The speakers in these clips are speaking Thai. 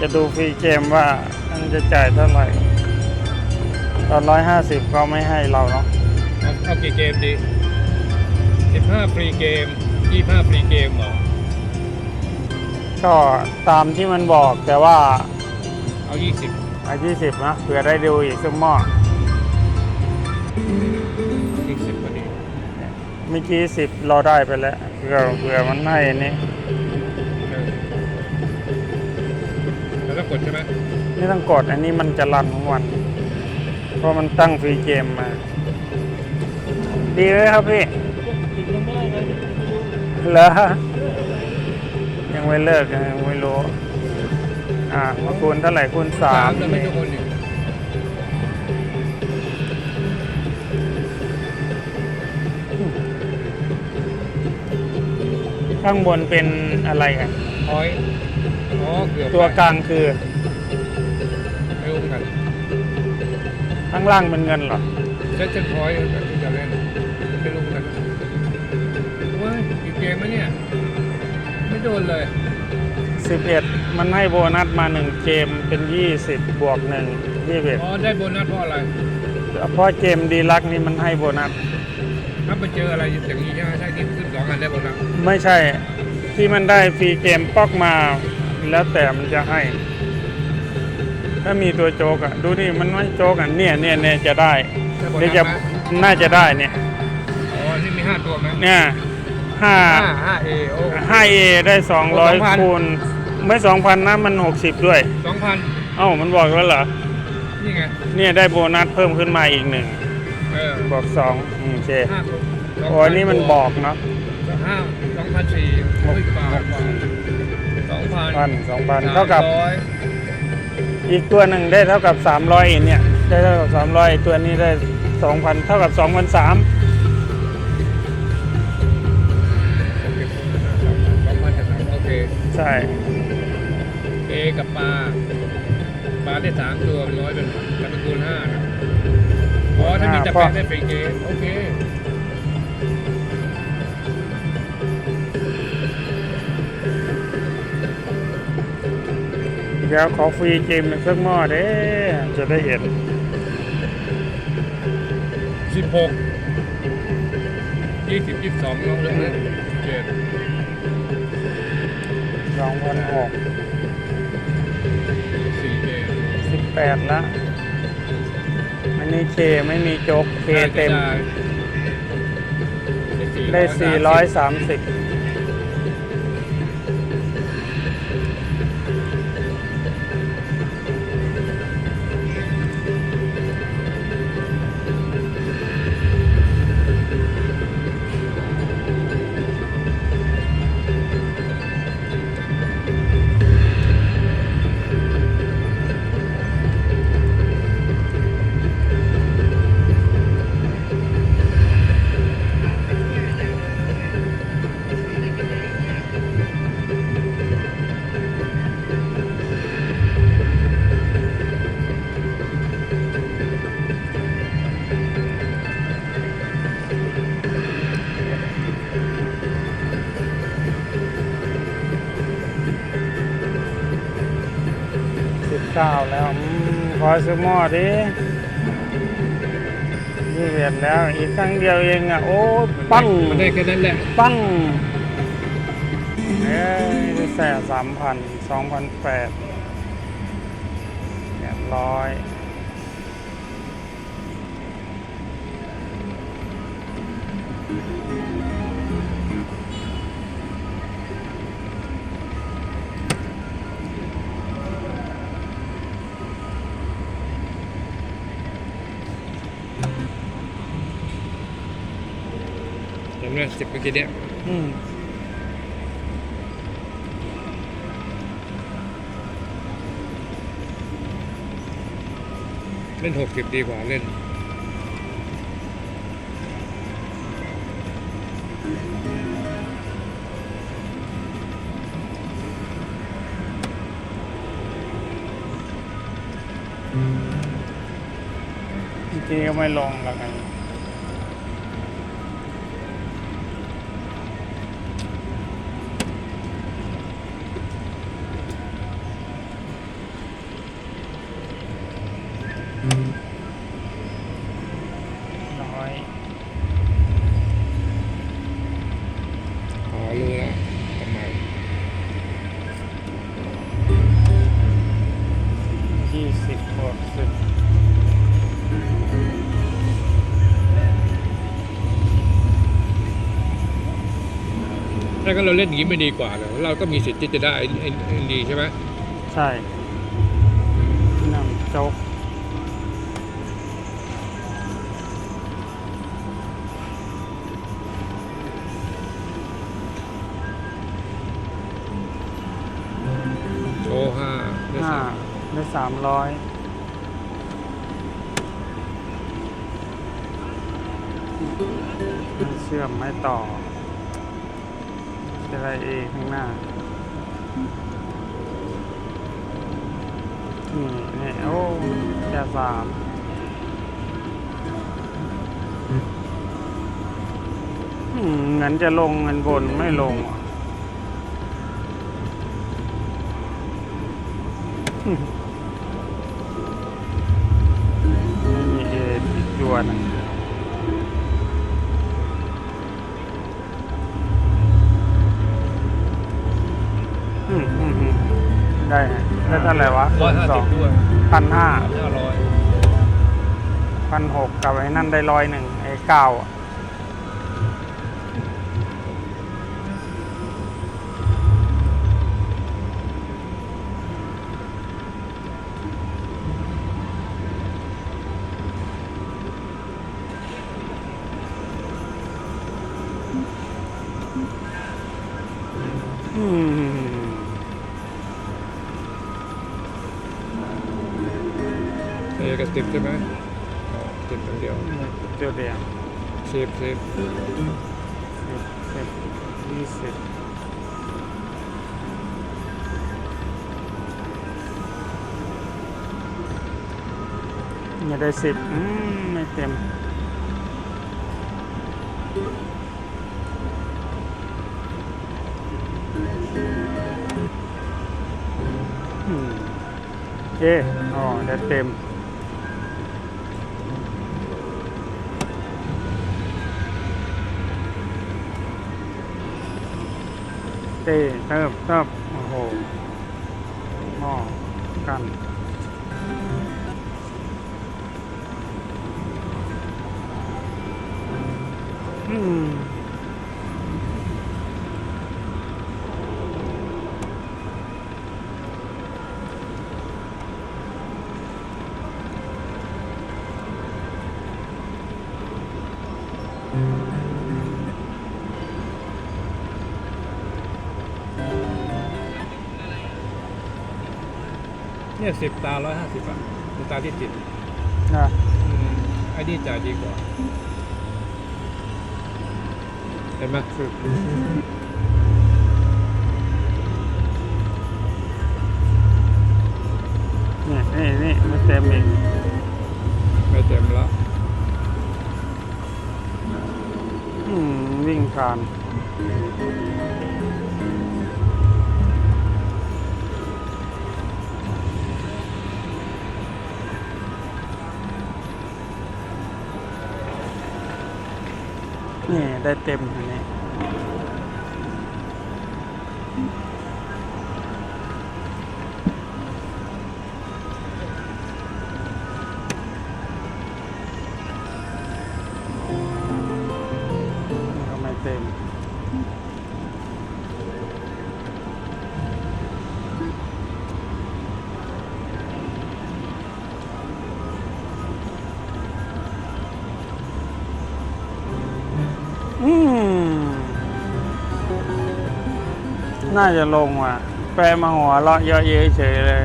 จะดูฟรีเกมว่ามันจะจ่ายเท่าไหร่ตอนร้อยห้าสิบก็ไม่ให้เราเนาะเอาเอากี่เกมดีสิบห้าฟรีเกมยี่ห้าฟรีเกมเหรอ ก็ตามที่มันบอกแต่ว่าเอายี่สิบอายี่สิบนะเผื่อได้ดูอีกสักหม้อยี่สิบพอดี เมื่อกี้สิบเราได้ไปแล้วเผื่อเผื่อมันให้อันนี้ แล้วก็กดใช่ไหมไม่ต้องกดอันนี้มันจะรันทั้งวัน เพราะมันตั้งฟรีเกมมา ดีไหมครับพี่เหรอยังไม่เลิกยังไม่รู้ อ่ามาคูณเท่าไหร่คูณสามแล้วไม่ต้องคนหนึ่งข้างบนเป็นอะไรอะพอย อ๋อเกือบตัวกลางคือไม่รู้เหมือนกันข้างล่างเป็นเงินเหรอเซตเชนพอยแบบที่จะเล่นไม่รู้เหมือนกันว้ายกี่เกมมะเนี่ย ไม่โดนเลย 11 มันให้โบนัสมา 1 เกมเป็น 20 บวก1 21อ๋อได้โบนัสเพราะอะไร เพราะเกมดีลักนี่มันให้โบนัส ถ้าไปเจออะไรอย่างนี้ใช่ไหมใช่ที่ขึ้นสองอันได้โบนัสไม่ใช่ที่มันได้ฟรีเกมป๊อกมา แล้วแต่มันจะให้ ถ้ามีตัวโจกอะดูนี่มันไม่โจกอะเนี่ยเนี่ยเนี่ยจะได้ได้โบเดี๋นัยวสจะไหมน่าจะได้เนี่ยอ๋อนี่มีห้าตัวไหมเนี่ยห้าห้าห้าเอโอห้าเอได้โอ้2,000 200คูณไม่2,000นะมัน60ด้วยสองพันเอ้ามันบอกแล้วเหรอนี่ไงเนี่ยได้โบนัสเพิ่มขึ้นมาอีกหนึ่งเออบอกสองอืมโอเคห้าตัวโอ้ยนี่มันบอกเนาะห้าสองพันสี่เฮ้ พันพันสองพันเท่ากับสมร้อยอีกตัวหนึ่งได้เท่ากับ300อีกเนี่ยได้เท่ากับ300อีกตัวนี้ได้2,000เท่ากับ2,300โอเคสองพันกับสามโอเคใช่เอกับปลาปลาได้สามตัวเป็นร้อยเป็นแต่เป็นคูณห้านะอ๋อถ้ามีจะแปะได้ฟรีเกมโอเค เดี๋ยวขอฟรีเกมอีกสักหม้อเด้จะได้เห็นสิบหกยี่สิบยี่สิบสองลองเลยนะเจ็ด2,600สี่เกม18ละอันนี้เคไม่มีโจ๊กเคเต็ม ได้ 430 19แล้วอืมขอซื้อหม้อดินี่เวียนแล้ว อีกครั้งเดียวเองอะ โอ้ปั้งมันได้แค่นั้นแหละ ปั้งเอ้ยแสนสามพันสองพันแปดเรียบร้อย เห็นไหมสิบเมื่อกี้เนี่ยอืมเล่นหกสิบดีกว่าเล่นจริงๆก็ไม่ลงแล้วกันร้ สิบบวกสิบถ้าก็เราเล่นอย่างนี้ไม่ดีกว่าเหรอเราก็มีสิทธิ์ที่จะได้ไอ้ไอ้ไอ้ดีใช่ไหมใช่น้ำโจ๊กโชว์ห้าได้ห้าสามได้สามร้อยไม่ เชื่อมไม่ต่อจะได้เอข้างหน้า นี่นี่โอ้แค่สามอืมเงินจะลงเงินบนไม่ลงอะอืมไม่มีเออีกตัวน ได้เท่าไหร่วะร้อยห้าสสิอบงด้วยพันห้าห้าร้อยพันหกกับไอ้นั่นได้ร้อยหนึ่งไอ้เก้าอะอืม กับสิบใช่ไหมอ๋อสิบอย่างเดียวเดียวเดียวสิบสิบสิบสิบยี่สิบเนี่ยได้สิบอืมไม่เต็มอืมเอ๊ะอ๋อได้เต็ม ต้เติบเติบโอ้โหหม้อกันอืม เนี่ยสิบตาร้อยห้าสิบอะเป็นตาที่สิบนะอืมไอ้นี่จ่ายดีกว่า เห็นไหมฝึกเนี่ยนี่นี่ไม่เต็มอีกไม่เต็มแล้วอืมวิ่งผ่าน นี่ได้เต็มอันนี้นี่ก็ไม่เต็ม น่าจะลงว่ะแปรมาหัวเราะเยอะเยะเฉยเลย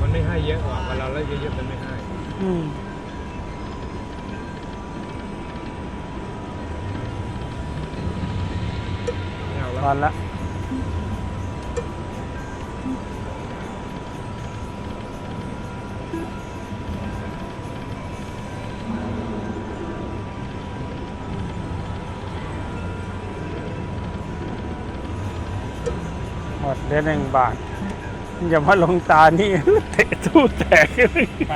มันไม่ให้เยอะกว่าเวลาเราเยอะๆมัน ร้อนละหดได้หนึ่งบาท อย่ามาลงตานี่ เตะตู้แตกไป